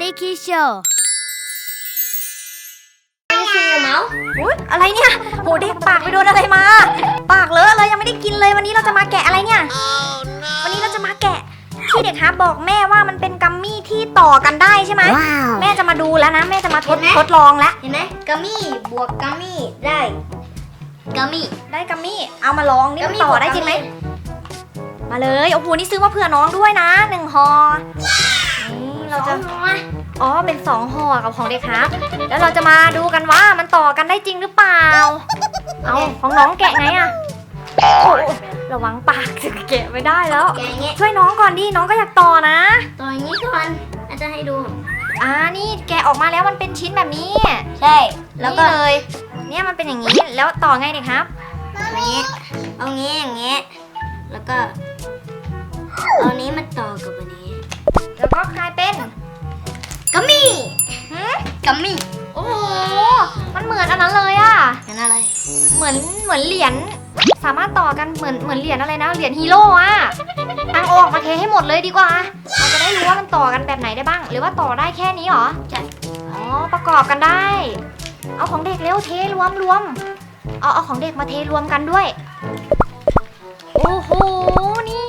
นิคิโชไม่ใช่เมาส์อุ๊ยอะไรเนี่ยโหเด็กปากไปโดนอะไรมา ปากเลอะเลยยังไม่ได้กินเลยวันนี้เราจะมาแกะอะไรเนี่ย วันนี้เราจะมาแกะที่เด็กฮาร์ปบอกแม่ว่ามันเป็นกัมมี่ที่ต่อกันได้ใช่ไหมว้าวแม่จะมาดูแล้วนะแม่จะมาทดทดลองแล้วเห็นไหมกัมมี่บวกกัมมี่ได้กัมมี่ได้กัมมี่เอามาลองนี่กัมัมนมี่ต่อได้จริงไหมมาเลยโอ้โหนี่ซื้อมาเผื่อน้องด้วยนะหนึ่งห่อ อ๋อเป็นสองห่อกับของเด็กฮาร์ปแล้วเราจะมาดูกันว่ามันต่อกันได้จริงหรือเปล่า เอาของน้องแกะไงอะโอ้โหระวังปากจะแกะไม่ได้แล้วแกอย่างเงี้ยช่วยน้องก่อนดิน้องก็อยากต่อนะ ต่ออย่างนี้ก่อนอาจจะให้ดู อ่านี่แกะออกมาแล้วมันเป็นชิ้นแบบนี้ ใช่ แล้วก็นี่เลย เนี่ยมันเป็นอย่างนี้แล้วต่อไงเด็กครับอย่างนี้เอางี้อย่างงี้แล้วก็เอานี้มาต่อกับอันนี้ แล้วก็กลายเป็นกัมมี่ หืมกัมมี่โอ้โห มันเหมือนอันนั้นเลยอะเห็นอะไร เหมือนเหมือนเหรียญ สามารถต่อกันเหมือนเหมือนเหรียญอะไรนะ เหรียญฮีโร่อะตั้งเอาออกมาเทให้หมดเลยดีกว่า เราจะได้รู้ว่ามันต่อกันแบบไหนได้บ้าง หรือว่าต่อได้แค่นี้เหรอใช่อ๋อ ประกอบกันได้ เอาของเด็กเร็วเทรวมรวม เอาเอาของเด็กมาเทรวมกันด้วย โอ้โห นี่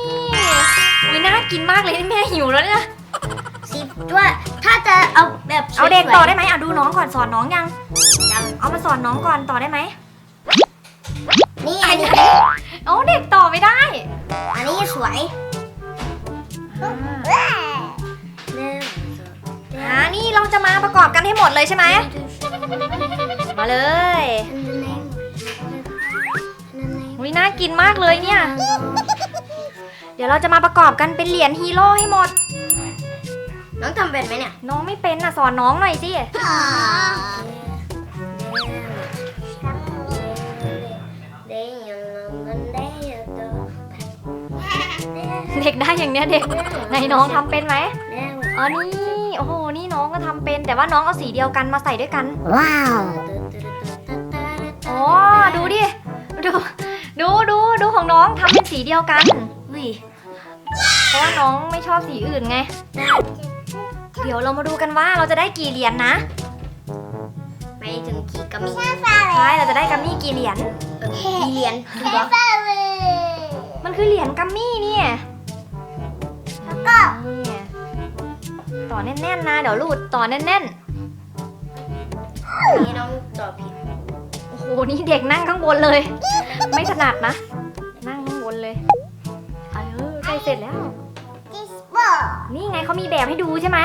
อุ้ยน่ากินมากเลยนี่แม่หิวแล้วเนี่ยสิบด้วยถ้า จะเอาแบบสวยๆเอาเด็กต่อได้ไหมอะดูน้องก่อนสอนน้องยังยังเอามาสอนน้องก่อนต่อได้ไหมนี่อันนี้เอาเด็กต่อไม่ได้ อันนี้สวยอ่านี่เราจะมาประกอบกันให้หมดเลยใช่ไหม มาเลยอุ้ยน่ากินมากเลยเนี่ย เดี๋ยวเราจะมาประกอบกันเป็นเหรียญฮีโร่ให้หมด น้องทำเป็นไหมเนี่ยน้องไม่เป็นอะสอนน้องหน่อยสิเด็กได้อย่างเนี้ยเด็กไหนน้องทำเป็นไหมอ๋อนี่โอ้โหนี่น้องก็ทำเป็น แต่ว่าน้องเอาสีเดียวกันมาใส่ด้วยกัน ว้าวอ๋อดูดิดูดูดูดูของน้องทำเป็นสีเดียวกันวิเพราะว่าน้องไม่ชอบสีอื่นไงเดี๋ยวเรามาดูกันว่าเราจะได้กี่เหรียญนะไปถึงกี่กัมมี่ใช่เราจะได้กัมมี่กี่เหรียญกี่เหรียญดูเหรอมันคือเหรียญกัมมี่เนี่ยแล้วก็ต่อแน่นๆนะเดี๋ยวรูดต่อแน่นนี่น้องตอบผิดๆโอ้โหนี่เด็กนั่งข้างบนเลย ไม่ถนัดนะ นั่งข้างบนเลยเออใกล้เสร็จแล้ว นี่ไงเขามีแบบให้ดูใช่ไหม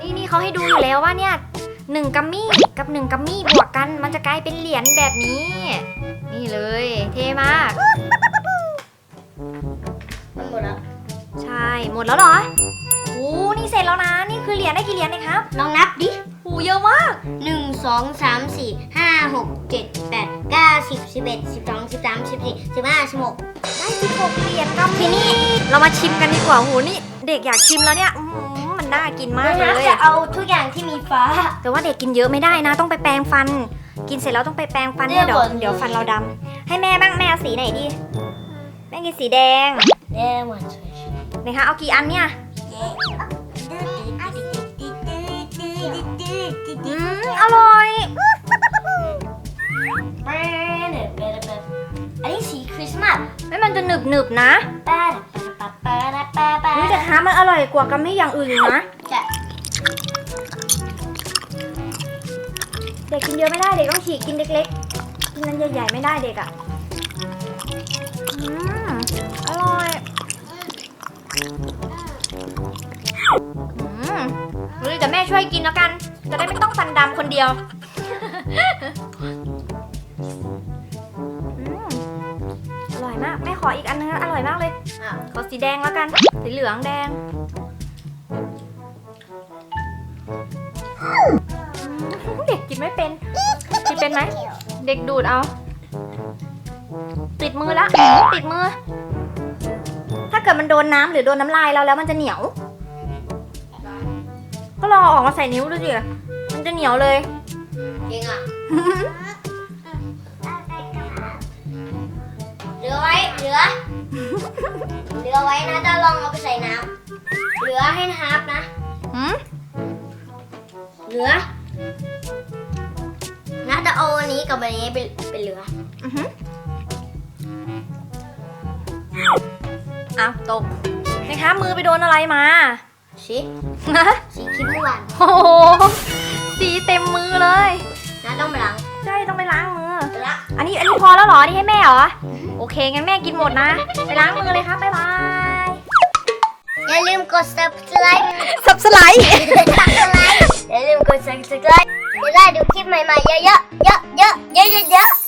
นี่นี่เขาให้ดูอยู่แล้วว่าเนี่ยหนึ่งกัมมี่กับหนึ่งกัมมี่บวกกันมันจะกลายเป็นเหรียญแบบนี้ นี่เลย เท่มาก มันหมดแล้ว ใช่ หมดแล้วเหรอโอ้นี่เสร็จแล้วนะ นี่คือเหรียญได้กี่เหรียญเองครับลองนับดิโอ้เยอะมาก หนึ่งสองสามสี่ห้าหกเจ็ดแปดเก้าสิบสิบเอ็ดสิบสองสิบสามสิบสี่สิบห้าสิบหกได้16เหรียญกัมมี่นี่ เรามาชิมกันดีกว่าโหนี่เด็กอยากชิมแล้วเนี่ยอื้อหือมันน่ากินมากเลยจะเอาทุกอย่างที่มีฟ้า แต่ว่าเด็กกินเยอะไม่ได้นะ ต้องไปแปรงฟัน กินเสร็จแล้วต้องไปแปรงฟันเนี่ยเดี๋เดี๋ยยววเดี๋ยวฟันเราดำให้แม่บ้างแม่เอาสีไหนดี แม่กินสีแดงเด้หมดนะคะเอากี่อันเนี่ยอืมอร่อยอันนี้สีคริสต์มาสไม่มันจะหนึบหนึบๆนะาป้าเฮ้ยแต่ท้ามันอร่อยกว่ากัมมี่อย่างอื่นอีกนะจะเด็กกินเยอะไม่ได้เด็กต้องฉีกกินเล็กๆกินนั้นใหญ่ๆไม่ได้เด็กอะอืมอร่อยอืมเฮ้ยแต่แม่ช่วยกินแล้วกัน จะได้ไม่ต้องฟันดำคนเดียว อร่อยมากแม่ขออีกอันนึงนะอร่อยมากเลยอะขอสีแดงแล้วกัน สีเหลืองแดงอืมเด็กกินไม่เป็น กินเป็นไหม เด็กดูดเอา ติดมือละติดมือ ถ้าเกิดมันโดนน้ำหรือโดนน้ำลายเราแล้วมันจะเหนียว ก็ลองเอาออกมาใส่นิ้วดูสิมันจะเหนียวเลย จริงอะ ลือไว้ เหลือ เหลือไว้นะจะลองเอาไปใส่น้ำเหลือให้นับนะ หืมลือน่าจะเอาอันนี้กับอันนี้เป็นเป็นเหลือ อือหืออ้าวตกนะคะมือไปโดนอะไรมาชิฮะสีคลิปเมื่อวานโอ้โหสีเต็มมือเลยน่าต้องไปล้างใช่ต้องไปล้างมือไปละ อันนี้อันนี้พอแล้วเหรอนี่ให้แม่เหรอ โอเค งั้นแม่กินหมดนะ ไปล้างมือเลยครับบ๊ายบาย อย่าลืมกด subscribe สับสไลด์ subscribe อย่าลืมกด subscribe จะได้ดูคลิปใหม่ๆเยอะๆเยอะๆเยอะๆเยอะๆ